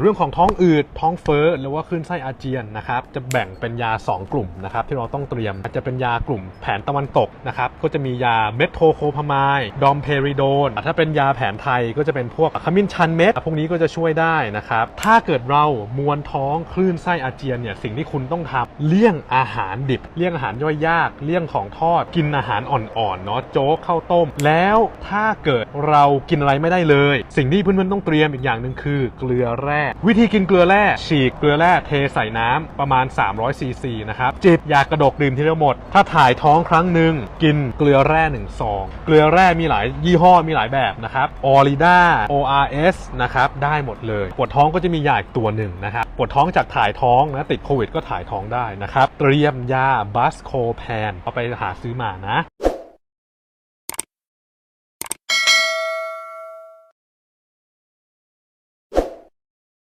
เรื่องของท้องอืดท้องเฟ้อหรือว่าคลื่นไส้อาเจียนนะครับจะแบ่งเป็นยา 2 กลุ่มนะครับที่เราต้องเตรียมจะเป็นยากลุ่มแผนตะวันตกนะครับก็จะมียาเมทโทโคพามายดอมเพริโดน ถ้าเป็นยาแผนไทยก็จะเป็นพวกขมิ้นชันเม็ดพวกนี้ก็จะช่วยได้นะครับถ้าเกิดเรามวนท้องคลื่นไส้อาเจียนเนี่ยสิ่งที่คุณต้องทำเลี่ยงอาหารดิบ เลี่ยงอาหารย่อยยาก เลี่ยงของทอดกินอาหารอ่อนๆเนาะโจ๊กข้าวต้ม แล้วถ้าเกิดเรากินอะไรไม่ได้เลย สิ่งที่เพื่อนๆต้องเตรียมอีกอย่างหนึ่งคือเกลือแร่วิธีกินเกลือแร่ฉีกเกลือแร่เทใส่น้ำประมาณ 300ซีซีนะครับจิบยากระดกดื่มทีเดียวหมด ถ้าถ่ายท้องครั้งหนึ่งกินเกลือแร่หนึ่งซองเกลือแร่มีหลายยี่ห้อมีหลายแบบนะครับออริด้า ORS นะครับได้หมดเลยปวดท้องก็จะมียาอีกตัวหนึ่งนะครับปวดท้องจากถ่ายท้องนะติดโควิดก็ถ่ายท้องได้นะครับเตรียมยาบัสโคแพนเอาไปหาซื้อมานะ